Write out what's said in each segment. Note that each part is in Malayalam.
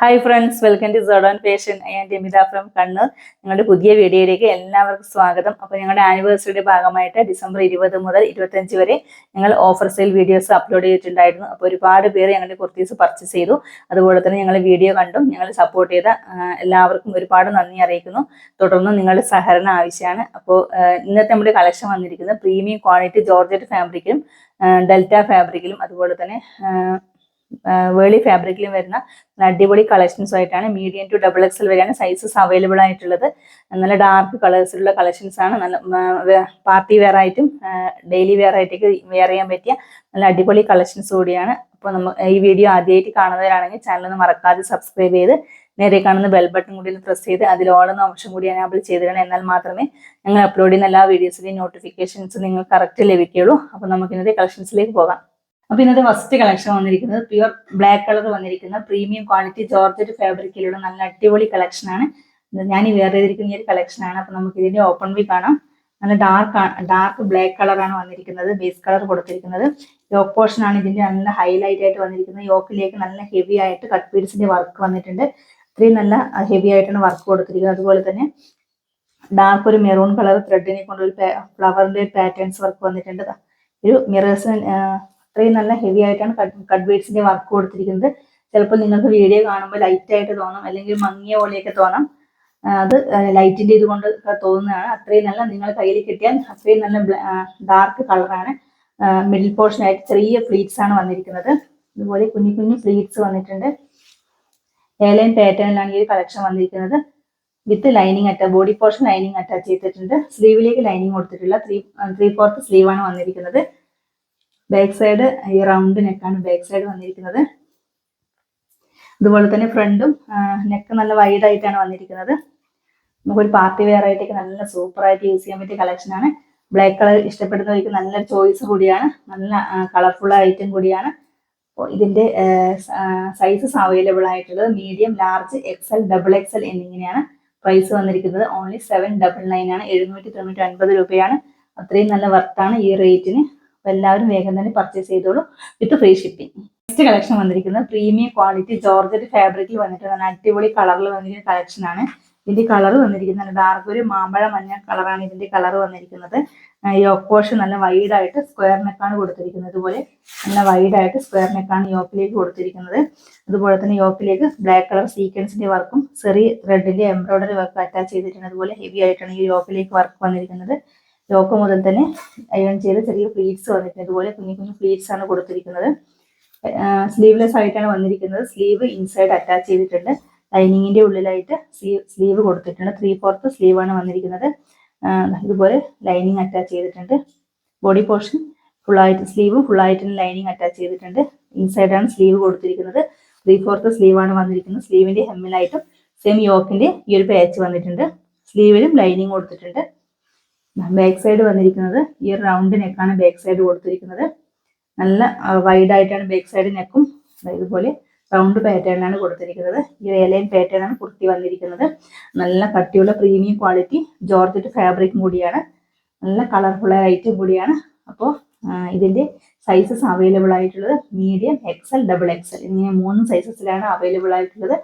ഹായ് ഫ്രണ്ട്സ് വെൽക്കം ടു സോഡോൺ ഫാഷൻ ഞാൻ രമിത ഫ്രം കണ്ണൂർ ഞങ്ങളുടെ പുതിയ വീഡിയോയിലേക്ക് എല്ലാവർക്കും സ്വാഗതം. അപ്പോൾ ഞങ്ങളുടെ ആനിവേഴ്സറിയുടെ ഭാഗമായിട്ട് ഡിസംബർ ഇരുപത് മുതൽ ഇരുപത്തഞ്ച് വരെ ഞങ്ങൾ ഓഫർ സെയിൽ വീഡിയോസ് അപ്ലോഡ് ചെയ്തിട്ടുണ്ടായിരുന്നു. അപ്പോൾ ഒരുപാട് പേര് ഞങ്ങളുടെ കുർത്തീസ് പർച്ചേസ് ചെയ്തു. അതുപോലെ തന്നെ ഞങ്ങൾ വീഡിയോ കണ്ടും. ഞങ്ങൾ സപ്പോർട്ട് ചെയ്ത എല്ലാവർക്കും ഒരുപാട് നന്ദി അറിയിക്കുന്നു. തുടർന്ന് നിങ്ങളുടെ സഹകരണം ആവശ്യമാണ്. അപ്പോൾ ഇന്നത്തെ നമ്മുടെ കളക്ഷൻ വന്നിരിക്കുന്നത് പ്രീമിയം ക്വാളിറ്റി ജോർജറ്റ് ഫാബ്രിക്കിലും ഡെൽറ്റ ഫാബ്രിക്കിലും അതുപോലെ തന്നെ വേളി ഫാബ്രിക്കിലും വരുന്ന അടിപൊളി കളക്ഷൻസും ആയിട്ടാണ് മീഡിയം ടു ഡബിൾ എക്സൽ വരെയാണ് സൈസസ് അവൈലബിൾ ആയിട്ടുള്ളത്. നല്ല ഡാർക്ക് കളേഴ്സിലുള്ള കളക്ഷൻസ് ആണ്. നല്ല പാർട്ടി വെയർ ആയിട്ടും ഡെയിലി വെയർ ആയിട്ടൊക്കെ വെയർ ചെയ്യാൻ പറ്റിയ നല്ല അടിപൊളി കളക്ഷൻസ് കൂടിയാണ്. അപ്പോൾ നമ്മൾ ഈ വീഡിയോ ആദ്യമായിട്ട് കാണുന്നവരാണെങ്കിൽ ചാനൽ ഒന്ന് മറക്കാതെ സബ്സ്ക്രൈബ് ചെയ്ത് നേരെ കാണുന്ന ബെൽ ബട്ടൺ കൂടി ഒന്ന് പ്രസ് ചെയ്ത് അതിൽ ഓളുന്ന ഓപ്ഷൻ കൂടി എനാബിൾ ചെയ്തിടണം എന്നാൽ മാത്രമേ ഞങ്ങൾ അപ്ലോഡ് ചെയ്യുന്ന എല്ലാ വീഡിയോസിലെയും നോട്ടിഫിക്കേഷൻസ് നിങ്ങൾക്ക് കറക്റ്റ് ലഭിക്കുകയുള്ളൂ. അപ്പോൾ നമുക്ക് ഇന്നത്തെ കളക്ഷൻസിലേക്ക് പോകാം. അപ്പൊ ഇന്നത്തെ ഫസ്റ്റ് കളക്ഷൻ വന്നിരിക്കുന്നത് പ്യുവർ ബ്ലാക്ക് കളർ വന്നിരിക്കുന്ന പ്രീമിയം ക്വാളിറ്റി ജോർജറ്റ് ഫാബ്രിക്കിലുള്ള നല്ല അടിപൊളി കളക്ഷൻ ആണ്. ഞാൻ ഈ വേറെ ചെയ്തിരിക്കുന്ന ഈ ഒരു കളക്ഷൻ ആണ്. അപ്പൊ നമുക്ക് ഇതിന്റെ ഓപ്പൺ വി കാണാം. നല്ല ഡാർക്ക് ഡാർക്ക് ബ്ലാക്ക് കളറാണ് വന്നിരിക്കുന്നത്. ബേസ് കളർ കൊടുത്തിരിക്കുന്നത്. യോക്ക് പോർഷൻ ആണ് ഇതിന്റെ നല്ല ഹൈലൈറ്റ് ആയിട്ട് വന്നിരിക്കുന്നത്. യോക്കിലേക്ക് നല്ല ഹെവി ആയിട്ട് കട്ട് പീഡ്സിന്റെ വർക്ക് വന്നിട്ടുണ്ട്. അത്രയും നല്ല ഹെവി ആയിട്ടാണ് വർക്ക് കൊടുത്തിരിക്കുന്നത്. അതുപോലെ തന്നെ ഡാർക്ക് ഒരു മെറൂൺ കളർ ത്രെഡിനെ കൊണ്ട് ഫ്ലവറിന്റെ പാറ്റേൺസ് വർക്ക് വന്നിട്ടുണ്ട്. ഒരു മിറേഴ്സ് അത്രയും നല്ല ഹെവി ആയിട്ടാണ് കട്ട് ബീഡ്സിന്റെ വർക്ക് കൊടുത്തിരിക്കുന്നത്. ചിലപ്പോൾ നിങ്ങൾക്ക് വീഡിയോ കാണുമ്പോൾ ലൈറ്റ് ആയിട്ട് തോന്നും അല്ലെങ്കിൽ മങ്ങിയ പോലെയൊക്കെ തോന്നാം. അത് ലൈറ്റിന്റെ ഇതുകൊണ്ട് തോന്നുന്നതാണ്. അത്രയും നല്ല നിങ്ങൾ കയ്യിൽ കിട്ടിയാൽ അത്രയും നല്ല ഡാർക്ക് കളറാണ് മിഡിൽ പോർഷൻ ആയിട്ട് ചെറിയ ഫ്ലീറ്റ്സ് ആണ് വന്നിരിക്കുന്നത്. ഇതുപോലെ കുഞ്ഞു കുഞ്ഞു ഫ്ലീറ്റ്സ് വന്നിട്ടുണ്ട്. ഏലൈൻ പാറ്റേണിലാണ് ഈ ഒരു കളക്ഷൻ വന്നിരിക്കുന്നത്. വിത്ത് ലൈനിങ് അറ്റാ ബോഡി പോർഷൻ ലൈനിങ് അറ്റാച്ച് ചെയ്തിട്ടുണ്ട്. സ്ലീവിലേക്ക് ലൈനിങ് കൊടുത്തിട്ടുള്ള ത്രീ ത്രീ ഫോർത്ത് സ്ലീവാണ് വന്നിരിക്കുന്നത്. ബാക്ക് സൈഡ് ഈ റൗണ്ട് നെക്കാണ് ബാക്ക് സൈഡ് വന്നിരിക്കുന്നത്. അതുപോലെ തന്നെ ഫ്രണ്ടും നെക്ക് നല്ല വൈഡ് ആയിട്ടാണ് വന്നിരിക്കുന്നത്. നമുക്കൊരു പാർട്ടി വെയർ ആയിട്ടൊക്കെ നല്ല സൂപ്പർ ആയിട്ട് യൂസ് ചെയ്യാൻ പറ്റിയ കളക്ഷനാണ് ബ്ലാക്ക് കളർ ഇഷ്ടപ്പെടുന്നവർക്ക് നല്ല ചോയ്സ് കൂടിയാണ്. നല്ല കളർഫുൾ ഐറ്റം കൂടിയാണ്. ഇതിന്റെ സൈസസ് അവൈലബിൾ ആയിട്ടുള്ളത് medium large XL double XL എന്നിങ്ങനെയാണ് പ്രൈസ് വന്നിരിക്കുന്നത്. ഓൺലി സെവൻ ഡബിൾ നയൻ ആണ്. എഴുന്നൂറ്റി തൊണ്ണൂറ്റി ഒൻപത് രൂപയാണ്. അത്രയും നല്ല വർത്താണ് ഈ റേറ്റിന് എല്ലാവരും വേഗം തന്നെ പർച്ചേസ് ചെയ്തോളൂ. With free shipping next collection വന്നിരിക്കുന്നത് പ്രീമിയം ക്വാളിറ്റി ജോർജറ്റ് ഫാബ്രിക്കിൽ വന്നിട്ടുള്ള അടിപൊളി കളറിൽ വന്നിരിക്കുന്ന ആണ്. ഇതിന്റെ കളർ വന്നിരിക്കുന്നത് ഡാർക്ക് ഒരു മാമ്പഴ മഞ്ഞ കളറാണ് ഇതിന്റെ കളർ വന്നിരിക്കുന്നത്. യോക്ക് നല്ല വൈഡായിട്ട് സ്ക്വയർ നെക്കാണ് കൊടുത്തിരിക്കുന്നത്. ഇതുപോലെ നല്ല വൈഡായിട്ട് സ്ക്വയർ നെക്കാണ് യോക്കിലേക്ക് കൊടുത്തിരിക്കുന്നത്. അതുപോലെ തന്നെ യോക്കിലേക്ക് ബ്ലാക്ക് കളർ സീക്വൻസിന്റെ വർക്കും ചെറിയ റെഡിന്റെ എംബ്രോയിഡറി വർക്ക് അറ്റാച്ച് ചെയ്തിട്ടുണ്ട്. അതുപോലെ ഹെവി ആയിട്ടാണ് ഈ യോക്കിലേക്ക് വർക്ക് വന്നിരിക്കുന്നത്. യോക്ക് മുതൽ തന്നെ അയൺ ചെയ്ത് ചെറിയ പ്ലീറ്റ്സ് വന്നിട്ടുണ്ട്. ഇതുപോലെ കുഞ്ഞു കുഞ്ഞു പ്ലീറ്റ്സ് ആണ് കൊടുത്തിരിക്കുന്നത്. സ്ലീവ്ലെസ് ആയിട്ടാണ് വന്നിരിക്കുന്നത്. സ്ലീവ് ഇൻസൈഡ് അറ്റാച്ച് ചെയ്തിട്ടുണ്ട്. ലൈനിങ്ങിന്റെ ഉള്ളിലായിട്ട് സ്ലീവ് സ്ലീവ് കൊടുത്തിട്ടുണ്ട്. ത്രീ ഫോർത്ത് സ്ലീവ് ആണ് വന്നിരിക്കുന്നത്. ഇതുപോലെ ലൈനിങ് അറ്റാച്ച് ചെയ്തിട്ടുണ്ട്. ബോഡി പോർഷൻ ഫുള്ളായിട്ട് സ്ലീവും ഫുള്ളായിട്ടും ലൈനിങ് അറ്റാച്ച് ചെയ്തിട്ടുണ്ട്. ഇൻസൈഡ് ആണ് സ്ലീവ് കൊടുത്തിരിക്കുന്നത്. ത്രീ ഫോർത്ത് ആണ് വന്നിരിക്കുന്നത്. സ്ലീവിന്റെ ഹെമ്മിലായിട്ടും സെയിം യോക്കിന്റെ ഈ ഒരു പാച്ച് വന്നിട്ടുണ്ട്. സ്ലീവിലും ലൈനിങ് കൊടുത്തിട്ടുണ്ട്. ബാക്ക് സൈഡ് വന്നിരിക്കുന്നത് ഈ റൗണ്ട് നെക്കാണ് ബാക്ക് സൈഡ് കൊടുത്തിരിക്കുന്നത്. നല്ല വൈഡ് ആയിട്ടാണ് ബാക്ക് സൈഡ് നെക്കും. ഇതുപോലെ റൗണ്ട് പാറ്റേണിലാണ് കൊടുത്തിരിക്കുന്നത്. ഈ പാറ്റേൺ ആണ് കുർത്തി വന്നിരിക്കുന്നത്. നല്ല കട്ടിയുള്ള പ്രീമിയം ക്വാളിറ്റി ജോർജറ്റ് ഫാബ്രിക് കൂടിയാണ് നല്ല കളർഫുൾ ഐറ്റം കൂടിയാണ് അപ്പോൾ ഇതിന്റെ സൈസസ് അവൈലബിൾ ആയിട്ടുള്ളത് മീഡിയം എക്സൽ ഡബിൾ എക്സൽ ഇങ്ങനെ മൂന്ന് സൈസസിലാണ് അവൈലബിൾ ആയിട്ടുള്ളത്.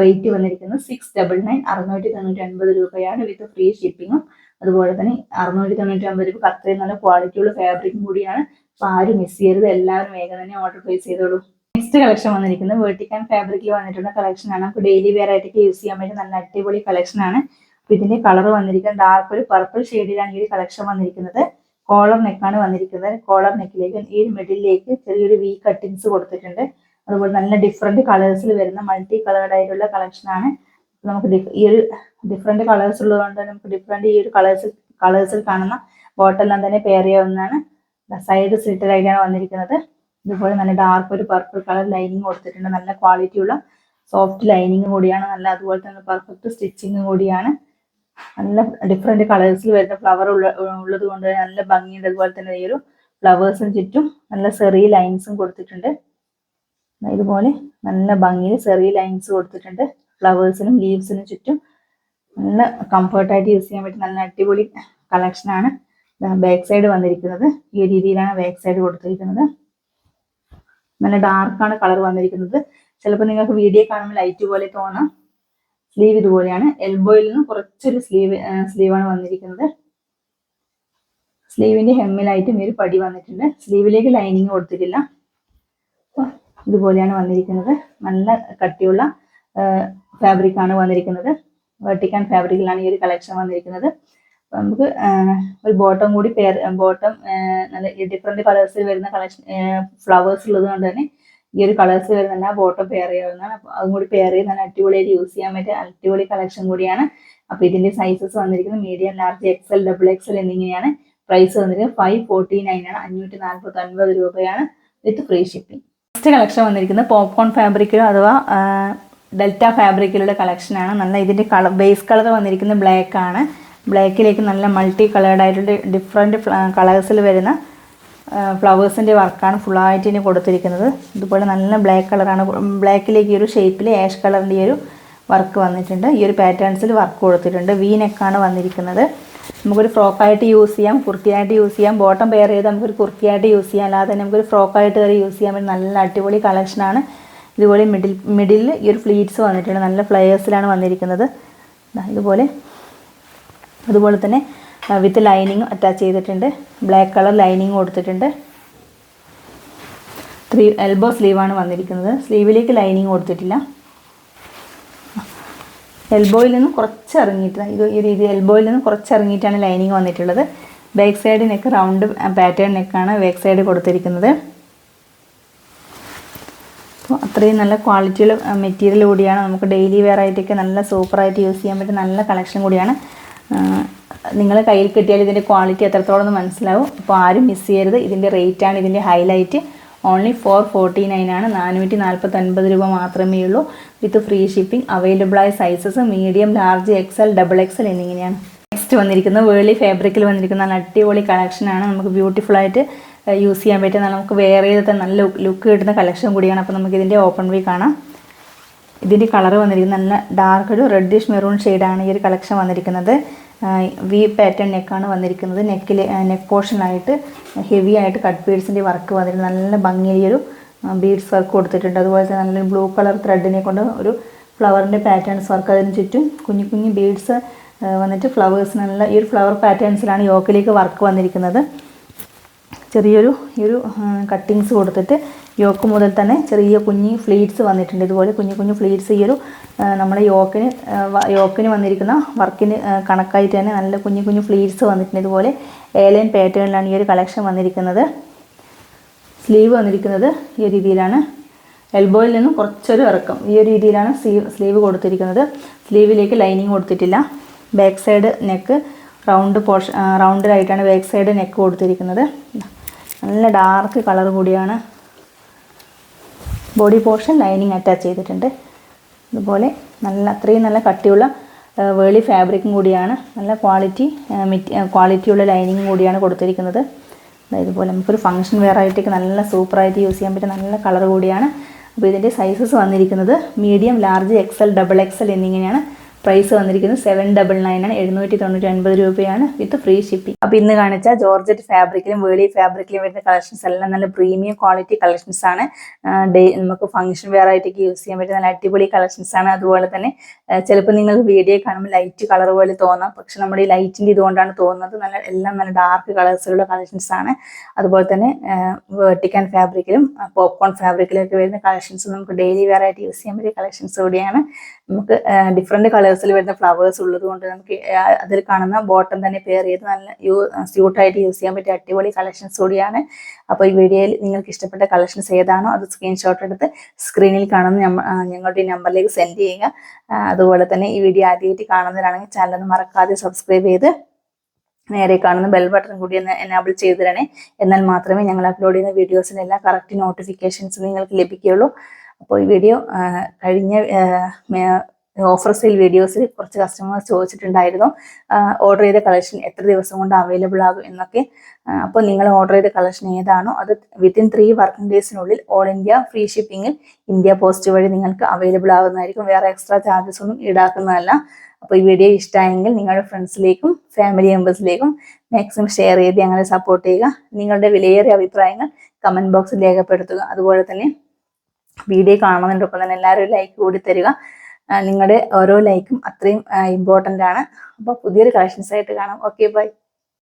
റേറ്റ് വന്നിരിക്കുന്നത് സിക്സ് ഡബിൾ നയൻ അറുന്നൂറ്റി തൊണ്ണൂറ്റി അൻപത് രൂപയാണ് വിത്ത് ഫ്രീ ഷിപ്പിങ്ങും അതുപോലെ തന്നെ അറുന്നൂറ്റി തൊണ്ണൂറ്റി അമ്പത് രൂപ അത്രയും നല്ല ക്വാളിറ്റിയുള്ള ഫാബ്രിക്കും കൂടിയാണ്. അപ്പൊ ആരും മിസ് ചെയ്യരുത്. എല്ലാവരും വേഗം തന്നെ ഓർഡർ പ്ലേസ് ചെയ്തോളൂ. നെക്സ്റ്റ് കളക്ഷൻ വന്നിരിക്കുന്നത് വേർട്ടിക്കൻ ഫാബ്രിക്കിൽ വന്നിട്ടുള്ള കളക്ഷൻ ആണ്. നമുക്ക് ഡെയിലി വെയർ ആയിട്ടൊക്കെ യൂസ് ചെയ്യാൻ പറ്റിയ നല്ല അടിപൊളി കളക്ഷൻ ആണ്. അപ്പൊ ഇതിന്റെ കളർ വന്നിരിക്കുന്നത് ഡാർക്ക് ഒരു പർപ്പിൾ ഷെയ്ഡിലാണ് ഈ ഒരു കളക്ഷൻ വന്നിരിക്കുന്നത്. കോളർ നെക്കാണ് വന്നിരിക്കുന്നത്. കോളർ നെക്കിലേക്ക് ഈ മിഡിലേക്ക് ചെറിയൊരു വി കട്ടിങ്സ് കൊടുത്തിട്ടുണ്ട്. അതുപോലെ നല്ല ഡിഫറെന്റ് കളേഴ്സിൽ വരുന്ന മൾട്ടി കളേർഡ് ആയിട്ടുള്ള കളക്ഷൻ ആണ്. നമുക്ക് ഈ ഒരു ഡിഫറെന്റ് കളേഴ്സ് ഉള്ളതുകൊണ്ട് നമുക്ക് ഡിഫറെന്റ് ഈ ഒരു കളേഴ്സിൽ കളേഴ്സിൽ കാണുന്ന ബോട്ടെല്ലാം തന്നെ പെയർ ചെയ്യാവുന്നതാണ്. സൈഡ് സ്ലിറ്റഡ് ആയിട്ടാണ് വന്നിരിക്കുന്നത്. ഇതുപോലെ നല്ല ഡാർക്ക് ഒരു പർപ്പിൾ കളർ ലൈനിങ് കൊടുത്തിട്ടുണ്ട്. നല്ല ക്വാളിറ്റിയുള്ള സോഫ്റ്റ് ലൈനിങ് കൂടിയാണ്. നല്ല അതുപോലെ തന്നെ പെർഫെക്റ്റ് സ്റ്റിച്ചിങ് കൂടിയാണ്. നല്ല ഡിഫറെന്റ് കളേഴ്സിൽ വരുന്ന ഫ്ലവർ ഉള്ള ഉള്ളത് കൊണ്ട് നല്ല ഭംഗിയുണ്ട്. അതുപോലെ തന്നെ ഈ ഒരു ഫ്ലവേഴ്സിന് ചുറ്റും നല്ല സെറി ലൈൻസും കൊടുത്തിട്ടുണ്ട്. ഇതുപോലെ നല്ല ഭംഗിയിൽ സെറി ലൈൻസ് കൊടുത്തിട്ടുണ്ട്. ഫ്ലവേഴ്സിനും ലീവ്സിനും ചുറ്റും നല്ല കംഫർട്ടായിട്ട് യൂസ് ചെയ്യാൻ പറ്റും നല്ല അടിപൊളി കളക്ഷനാണ് ബാക്ക് സൈഡ് വന്നിരിക്കുന്നത്. ഈ രീതിയിലാണ് ബാക്ക് സൈഡ് കൊടുത്തിരിക്കുന്നത്. നല്ല ഡാർക്കാണ് കളർ വന്നിരിക്കുന്നത്. ചിലപ്പോൾ നിങ്ങൾക്ക് വീഡിയോ കാണുമ്പോൾ ലൈറ്റ് പോലെ തോന്നാം. സ്ലീവ് ഇതുപോലെയാണ്. എൽബോയിൽ നിന്ന് കുറച്ചൊരു സ്ലീവ് സ്ലീവാണ് വന്നിരിക്കുന്നത്. സ്ലീവിന്റെ ഹെമ്മിലായിട്ടും ഒരു പടി വന്നിട്ടുണ്ട്. സ്ലീവിലേക്ക് ലൈനിങ് കൊടുത്തിട്ടില്ല. ഇതുപോലെയാണ് വന്നിരിക്കുന്നത്. നല്ല കട്ടിയുള്ള ഫാബ്രിക് ആണ് വന്നിരിക്കുന്നത്. വെർട്ടിക്കൻ ഫാബ്രിക്കിലാണ് ഈ ഒരു കളക്ഷൻ വന്നിരിക്കുന്നത്. അപ്പൊ നമുക്ക് ഒരു ബോട്ടം കൂടി പേർ ബോട്ടം നല്ല ഡിഫറെന്റ് കളേഴ്സിൽ വരുന്ന കളക്ഷൻ ഫ്ലവേഴ്സ് ഉള്ളത് കൊണ്ട് തന്നെ ഈ ഒരു കളേഴ്സ് വരുന്ന ബോട്ടം പെയർ ചെയ്യാവുന്നതാണ്. അപ്പൊ അതും കൂടി പെയർ ചെയ്ത് നല്ല അടിപൊളിയായിട്ട് യൂസ് ചെയ്യാൻ പറ്റിയ അടിപൊളി കളക്ഷൻ കൂടിയാണ്. അപ്പൊ ഇതിന്റെ സൈസസ് വന്നിരിക്കുന്നത് medium large XL double XL എന്നിങ്ങനെയാണ്. പ്രൈസ് വന്നിരിക്കുന്നത് ഫൈവ് ഫോർട്ടി നയൻ ആണ്. അഞ്ഞൂറ്റി നാൽപ്പത്തി ഒൻപത് രൂപയാണ്. With free shipping next collection വന്നിരിക്കുന്നത് പോപ്കോൺ ഫാബ്രിക്കിലോ അഥവാ ഡെൽറ്റ ഫാബ്രിക്കിലുള്ള കളക്ഷനാണ്. നല്ല ഇതിന്റെ കളർ ബേസ് കളർ വന്നിരിക്കുന്നത് ബ്ലാക്ക് ആണ്. ബ്ലാക്കിലേക്ക് നല്ല മൾട്ടി കളേർഡ് ആയിട്ടുള്ള ഡിഫറെന്റ് കളേഴ്സിൽ വരുന്ന ഫ്ലവേഴ്സിന്റെ വർക്കാണ് ഫുള്ളായിട്ട് ഇനി കൊടുത്തിരിക്കുന്നത്. ഇതുപോലെ നല്ല ബ്ലാക്ക് കളറാണ്. ബ്ലാക്കിലേക്ക് ഈ ഒരു ഷേപ്പിൽ ആഷ് കളറിന്റെ ഈ ഒരു വർക്ക് വന്നിട്ടുണ്ട്. ഈ ഒരു പാറ്റേൺസിൽ വർക്ക് കൊടുത്തിട്ടുണ്ട്. വി നെക്കാണ് വന്നിരിക്കുന്നത്. നമുക്കൊരു ഫ്രോക്കായിട്ട് യൂസ് ചെയ്യാം കുർത്തിയായിട്ട് യൂസ് ചെയ്യാം ബോട്ടം പെയർ ചെയ്ത് നമുക്കൊരു കുർത്തിയായിട്ട് യൂസ് ചെയ്യാം. അല്ലാതെ തന്നെ നമുക്കൊരു ഫ്രോക്കായിട്ട് കയറി യൂസ് ചെയ്യാൻ പറ്റും നല്ല അടിപൊളി കളക്ഷനാണ് ഇതുപോലെ മിഡിൽ മിഡിൽ ഈ ഒരു ഫ്ലീറ്റ്സ് വന്നിട്ടുണ്ട്. നല്ല ഫ്ലയേഴ്സിലാണ് വന്നിരിക്കുന്നത്. ഇതുപോലെ. അതുപോലെ തന്നെ വിത്ത് ലൈനിങ് അറ്റാച്ച് ചെയ്തിട്ടുണ്ട്. ബ്ലാക്ക് കളർ ലൈനിങ് കൊടുത്തിട്ടുണ്ട്. ത്രീ എൽബോ സ്ലീവാണ് വന്നിരിക്കുന്നത്. സ്ലീവിലേക്ക് ലൈനിങ് കൊടുത്തിട്ടില്ല. എൽബോയിൽ നിന്ന് കുറച്ച് ഇറങ്ങിയിട്ട് ഇത് ഈ രീതി എൽബോയിൽ നിന്ന് കുറച്ച് ഇറങ്ങിയിട്ടാണ് ലൈനിങ് വന്നിട്ടുള്ളത്. Back side neck round pattern നെക്കാണ് ബാക്ക് സൈഡ് കൊടുത്തിരിക്കുന്നത്. അപ്പോൾ അത്രയും നല്ല ക്വാളിറ്റിയുള്ള മെറ്റീരിയൽ കൂടിയാണ്. നമുക്ക് ഡെയിലി വെയർ ആയിട്ടൊക്കെ നല്ല സൂപ്പറായിട്ട് യൂസ് ചെയ്യാൻ പറ്റിയ നല്ല കളക്ഷൻ കൂടിയാണ്. നിങ്ങൾ കയ്യിൽ കിട്ടിയാൽ ഇതിന്റെ ക്വാളിറ്റി എത്രത്തോളം മനസ്സിലാവും. അപ്പോൾ ആരും മിസ് ചെയ്യരുത്. ഇതിന്റെ റേറ്റാണ് ഇതിന്റെ highlight only four forty nine ആണ്. നാനൂറ്റി നാൽപ്പത്തൊൻപത് രൂപ മാത്രമേ ഉള്ളൂ. വിത്ത് ഫ്രീ ഷിപ്പിംഗ് അവൈലബിൾ ആയ sizes medium large XL double XL എന്നിങ്ങനെയാണ്. നെക്സ്റ്റ് വന്നിരിക്കുന്നത് വേളി ഫാബ്രിക്കിൽ വന്നിരിക്കുന്ന നല്ല അടിപൊളി കളക്ഷനാണ് നമുക്ക് ബ്യൂട്ടിഫുൾ ആയിട്ട് യൂസ് ചെയ്യാൻ പറ്റുന്ന നമുക്ക് വെയർ ചെയ്തിട്ട് നല്ല ലുക്ക് കിട്ടുന്ന കളക്ഷൻ കൂടിയാണ്. അപ്പോൾ നമുക്ക് ഇതിന്റെ ഓപ്പൺ വേ കാണാം. ഇതിന്റെ കളർ വന്നിരിക്കുന്നത് നല്ല ഡാർക്ക് ഒരു റെഡിഷ് മെറൂൺ ഷെയ്ഡാണ് ഈ ഒരു കളക്ഷൻ വന്നിരിക്കുന്നത്. വി പാറ്റേൺ നെക്കാണ് വന്നിരിക്കുന്നത്. നെക്കിൽ നെക്ക് പോർഷനായിട്ട് ഹെവി ആയിട്ട് കട്ട് ബീഡ്സിന്റെ വർക്ക് വന്നിരുന്നു. നല്ല ഭംഗിയൊരു ബീഡ്സ് വർക്ക് കൊടുത്തിട്ടുണ്ട്. അതുപോലെ തന്നെ നല്ലൊരു ബ്ലൂ കളർ ത്രെഡിനെ കൊണ്ട് ഒരു ഫ്ലവറിന്റെ പാറ്റേൺസ് വർക്ക് അതിന് ചുറ്റും കുഞ്ഞു കുഞ്ഞു ബീഡ്സ് വന്നിട്ട് ഫ്ലവേഴ്സ് നല്ല ഈ ഒരു ഫ്ലവർ പാറ്റേൺസിലാണ് യോക്കിലേക്ക് വർക്ക് വന്നിരിക്കുന്നത്. ചെറിയൊരു ഈ ഒരു കട്ടിങ്സ് കൊടുത്തിട്ട് യോക്ക് മുതൽ തന്നെ ചെറിയ കുഞ്ഞി ഫ്ലീറ്റ്സ് വന്നിട്ടുണ്ട്. ഇതുപോലെ കുഞ്ഞു കുഞ്ഞു ഫ്ലീറ്റ്സ് ഈ ഒരു നമ്മുടെ യോക്കിന് യോക്കിന് വന്നിരിക്കുന്ന വർക്കിന് കണക്കായിട്ട് തന്നെ നല്ല കുഞ്ഞു കുഞ്ഞു ഫ്ലീറ്റ്സ് വന്നിട്ടുണ്ട്. ഇതുപോലെ ഏലൈൻ പാറ്റേണിലാണ് ഈ ഒരു കളക്ഷൻ വന്നിരിക്കുന്നത്. സ്ലീവ് വന്നിരിക്കുന്നത് ഈ രീതിയിലാണ്. എൽബോയിൽ നിന്നും കുറച്ചൊരു ഇറക്കം ഈ ഒരു രീതിയിലാണ് സ്ലീവ് കൊടുത്തിരിക്കുന്നത്. സ്ലീവിലേക്ക് ലൈനിങ് കൊടുത്തിട്ടില്ല. Back side neck round portion റൗണ്ടിലായിട്ടാണ് back side neck കൊടുത്തിരിക്കുന്നത്. നല്ല ഡാർക്ക് കളർ കൂടിയാണ്. ബോഡി പോർഷൻ ലൈനിങ് അറ്റാച്ച് ചെയ്തിട്ടുണ്ട്. അതുപോലെ നല്ല അത്രയും നല്ല കട്ടിയുള്ള വേളി ഫാബ്രിക്കും കൂടിയാണ്. നല്ല ക്വാളിറ്റി ക്വാളിറ്റിയുള്ള ലൈനിങ്ങും കൂടിയാണ് കൊടുത്തിരിക്കുന്നത്. ഇതുപോലെ നമുക്കൊരു ഫംഗ്ഷൻ വെയർ ആയിട്ടൊക്കെ നല്ല സൂപ്പറായിട്ട് യൂസ് ചെയ്യാൻ പറ്റിയ നല്ല കളർ കൂടിയാണ്. അപ്പോൾ ഇതിന്റെ സൈസസ് വന്നിരിക്കുന്നത് medium large XL double XL എന്നിങ്ങനെയാണ്. പ്രൈസ് വന്നിരിക്കുന്നത് സെവൻ ഡബിൾ നയൻ ആണ്. എഴുന്നൂറ്റി തൊണ്ണൂറ്റി ഒൻപത് രൂപയാണ് വിത്ത് ഫ്രീ ഷിപ്പിംഗ് അപ്പോൾ ഇന്ന് കാണിച്ച ജോർജറ്റ് ഫാബ്രിക്കിലും വേളി ഫാബ്രിക്കിലും വരുന്ന കളക്ഷൻസ് എല്ലാം നല്ല പ്രീമിയം ക്വാളിറ്റി കളക്ഷൻസ് ആണ്. ഡേ നമുക്ക് ഫംഗ്ഷൻ ആയിട്ടൊക്കെ യൂസ് ചെയ്യാൻ പറ്റുന്ന നല്ല അടിപൊളി കളക്ഷൻസ് ആണ്. അതുപോലെ തന്നെ ചിലപ്പോൾ നിങ്ങൾ വീഡിയോ കാണുമ്പോൾ ലൈറ്റ് കളർ പോലെ തോന്നാം. പക്ഷെ നമ്മുടെ ഈ ലൈറ്റിന്റെ ഇതുകൊണ്ടാണ് തോന്നുന്നത്. നല്ല എല്ലാം നല്ല ഡാർക്ക് കളേഴ്സിലുള്ള കളക്ഷൻസ് ആണ്. അതുപോലെ തന്നെ വെർട്ടിക്കൻ ഫാബ്രിക്കിലും പോപ്കോൺ ഫാബ്രിക്കിലും ഒക്കെ വരുന്ന കളക്ഷൻസ് നമുക്ക് ഡെയിലി ആയിട്ട് യൂസ് ചെയ്യാൻ പറ്റിയ കളക്ഷൻസ് കൂടിയാണ്. നമുക്ക് ഡിഫറെന്റ് കളേഴ്സിൽ വരുന്ന ഫ്ലവേഴ്സ് ഉള്ളത് കൊണ്ട് നമുക്ക് അതിൽ കാണുന്ന ബോട്ടം തന്നെ പെയർ ചെയ്ത് നല്ല യൂ സ്യൂട്ടായിട്ട് യൂസ് ചെയ്യാൻ പറ്റിയ അടിപൊളി കളക്ഷൻസ് കൂടിയാണ്. അപ്പോൾ ഈ വീഡിയോയിൽ നിങ്ങൾക്ക് ഇഷ്ടപ്പെട്ട കളക്ഷൻസ് ഏതാണോ അത് സ്ക്രീൻഷോട്ട് എടുത്ത് സ്ക്രീനിൽ കാണുന്ന ഞങ്ങളുടെ ഈ നമ്പറിലേക്ക് സെൻഡ് ചെയ്യുക. അതുപോലെ തന്നെ ഈ വീഡിയോ ആദ്യമായിട്ട് കാണുന്നവരാണെങ്കിൽ ചാനൽ മറക്കാതെ സബ്സ്ക്രൈബ് ചെയ്ത് നേരെ കാണുന്ന ബെൽ ബട്ടൺ കൂടി ഒന്ന് എനാബിൾ ചെയ്ത് തരണേ. എന്നാൽ മാത്രമേ ഞങ്ങൾ അപ്ലോഡ് ചെയ്യുന്ന വീഡിയോസിന് എല്ലാ കറക്റ്റ് നോട്ടിഫിക്കേഷൻസ് നിങ്ങൾക്ക് ലഭിക്കുകയുള്ളൂ. അപ്പോൾ ഈ വീഡിയോ കഴിഞ്ഞ ഓഫർ സെയിൽ വീഡിയോസിൽ കുറച്ച് കസ്റ്റമേഴ്സ് ചോദിച്ചിട്ടുണ്ടായിരുന്നു ഓർഡർ ചെയ്ത കളക്ഷൻ എത്ര ദിവസം കൊണ്ട് അവൈലബിൾ ആകും എന്നൊക്കെ. അപ്പോൾ നിങ്ങൾ ഓർഡർ ചെയ്ത കളക്ഷൻ ഏതാണോ അത് വിത്തിൻ ത്രീ വർക്കിംഗ് ഡേയ്സിനുള്ളിൽ ഓൾ ഇന്ത്യ ഫ്രീ ഷിപ്പിംഗിൽ ഇന്ത്യ പോസ്റ്റ് വഴി നിങ്ങൾക്ക് അവൈലബിൾ ആകുന്നതായിരിക്കും വേറെ എക്സ്ട്രാ ചാർജസ് ഒന്നും ഈടാക്കുന്നതല്ല. അപ്പോൾ ഈ വീഡിയോ ഇഷ്ടമായെങ്കിൽ നിങ്ങളുടെ ഫ്രണ്ട്സിലേക്കും ഫാമിലി മെമ്പേഴ്സിലേക്കും മാക്സിമം ഷെയർ ചെയ്ത് ഞങ്ങളെ സപ്പോർട്ട് ചെയ്യുക. നിങ്ങളുടെ വിലയേറിയ അഭിപ്രായങ്ങൾ കമന്റ് ബോക്സിൽ രേഖപ്പെടുത്തുക. അതുപോലെ തന്നെ വീഡിയോ കാണുന്നതിന്റെ തന്നെ എല്ലാവരും ലൈക്ക് കൂടി തരിക. നിങ്ങളുടെ ഓരോ ലൈക്കും അത്രയും ഇമ്പോർട്ടന്റ് ആണ്. അപ്പോൾ പുതിയൊരു കളക്ഷൻസ് ആയിട്ട് കാണാം. Okay bye